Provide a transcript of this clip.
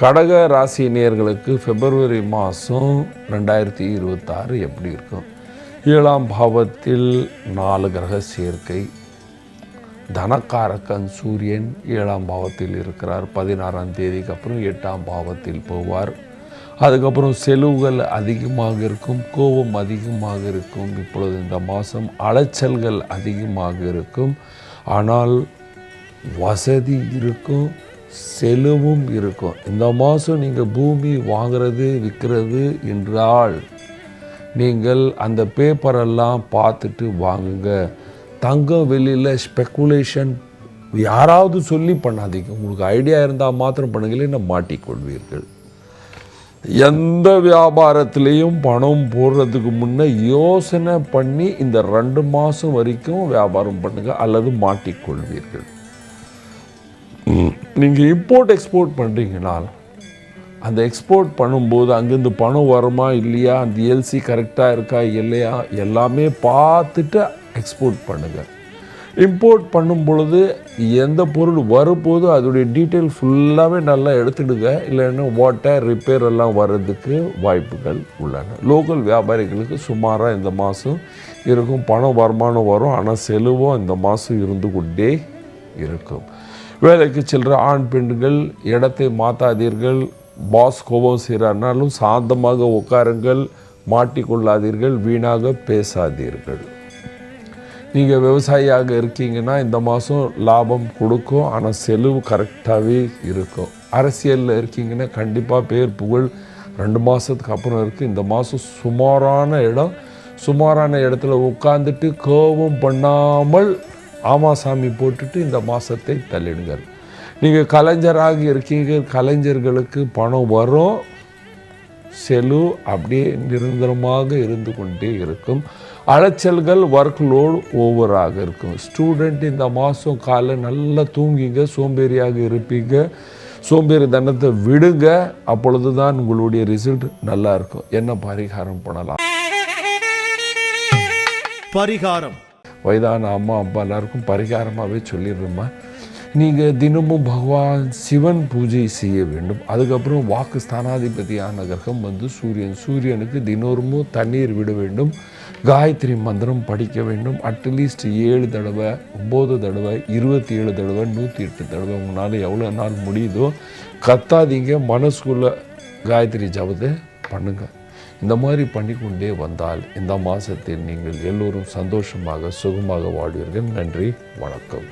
கடக ராசி நேர்களுக்கு பிப்ரவரி மாதம் ரெண்டாயிரத்தி இருபத்தாறு எப்படி இருக்கும்? ஏழாம் பாவத்தில் நாலு கிரக சேர்க்கை. தனக்காரக்கன் சூரியன் ஏழாம் பாவத்தில் இருக்கிறார். பதினாறாம் தேதிக்கு அப்புறம் எட்டாம் பாவத்தில் போவார். அதுக்கப்புறம் செலவுகள் அதிகமாக இருக்கும் கோபம் அதிகமாக இருக்கும். இப்பொழுது இந்த மாதம் அலைச்சல்கள் அதிகமாக இருக்கும். ஆனால் வசதி இருக்கும் செலவும் இருக்கும். இந்த மாதம் நீங்கள் பூமி வாங்கிறது விற்கிறது என்றால் நீங்கள் அந்த பேப்பரெல்லாம் பார்த்துட்டு வாங்குங்க. தங்கம் வெளியில் ஸ்பெக்குலேஷன் யாராவது சொல்லி பண்ணாதீங்க. உங்களுக்கு ஐடியா இருந்தால் மாத்திரம் பண்ணுங்க நான் மாட்டிக்கொள்வீர்கள் எந்த வியாபாரத்திலையும் பணம் போடுறதுக்கு முன்னே யோசனை பண்ணி இந்த ரெண்டு மாதம் வரைக்கும் வியாபாரம் பண்ணுங்கள் அல்லது மாட்டிக்கொள்வீர்கள் நீங்கள் இம்போர்ட் எக்ஸ்போர்ட் பண்ணுறீங்கனால் அந்த எக்ஸ்போர்ட் பண்ணும்போது அங்கேருந்து பணம் வருமா இல்லையா? அந்த எல்சி கரெக்டாக இருக்கா இல்லையா? எல்லாமே பார்த்துட்டு எக்ஸ்போர்ட் பண்ணுங்கள் இம்போர்ட் பண்ணும் பொழுது எந்த பொருள் வரும்போது அதோடைய டீட்டெயில் ஃபுல்லாகவே நல்லா எடுத்துடுங்க. இல்லைன்னா வாட்டர் ரிப்பேர் எல்லாம் வர்றதுக்கு வாய்ப்புகள் உள்ளன. லோக்கல் வியாபாரிகளுக்கு சுமாராக இந்த மாதம் இருக்கும். பணம் வருமானம் வரும். ஆனால் செலவும் இந்த மாதம் இருந்து கொண்டே இருக்கும். வேலைக்கு செல்கிற ஆண் பெண்கள் இடத்தை மாற்றாதீர்கள் பாஸ் கோபம் செய்கிறாருனாலும் சாந்தமாக உட்காருங்கள். மாட்டிக்கொள்ளாதீர்கள் வீணாக பேசாதீர்கள். நீங்கள் விவசாயியாக இருக்கீங்கன்னா இந்த மாதம் லாபம் கொடுக்கும். ஆனால் செலவு கரெக்டாகவே இருக்கும். அரசியலில் இருக்கீங்கன்னா கண்டிப்பாக பேர் புகழ் ரெண்டு மாதத்துக்கு அப்புறம் இருக்குது இந்த மாதம் சுமாரான இடம். சுமாரான இடத்துல உட்காந்துட்டு கோபம் பண்ணாமல் ஆமாசாமி போட்டுட்டு இந்த மாதத்தை தள்ளிடுங்கள். நீங்கள் கலைஞராக இருக்கீங்க கலைஞர்களுக்கு பணம் வரும். செலு அப்படியே நிரந்தரமாக இருந்து கொண்டே இருக்கும். அலைச்சல்கள் ஒர்க் லோடு ஓவராக இருக்கும். ஸ்டூடெண்ட் இந்த மாதம் காலை நல்லா தூங்கிங்க சோம்பேறியாக இருப்பீங்க. சோம்பேறி தனத்தை விடுங்க அப்பொழுது தான் உங்களுடைய ரிசல்ட் நல்லா இருக்கும். என்ன பரிகாரம் பண்ணலாம்? பரிகாரம். வயதான அம்மா அப்பா எல்லாருக்கும் பரிகாரமாகவே சொல்லிடுறோம்மா. நீங்கள் தினமும் பகவான் சிவன் பூஜை செய்ய வேண்டும். அதுக்கப்புறம் வாக்கு ஸ்தானாதிபதியான கிரகம் வந்து சூரியன். சூரியனுக்கு தினமும் தண்ணீர் விட வேண்டும். காயத்ரி மந்திரம் படிக்க வேண்டும். அட்லீஸ்ட் ஏழு தடவை ஒம்பது தடவை இருபத்தி ஏழு தடவை நூற்றி எட்டு தடவை உங்களால் எவ்வளோ நாள் முடியுதோ கத்தாதீங்க. மனசுக்குள்ளே காயத்ரி ஜபத்தை பண்ணுங்கள் இந்த மாதிரி பண்ணிக்கொண்டே வந்தால் இந்த மாதத்தில் நீங்கள் எல்லோரும் சந்தோஷமாக சுகமாக வாழ்வீர்கள். நன்றி வணக்கம்.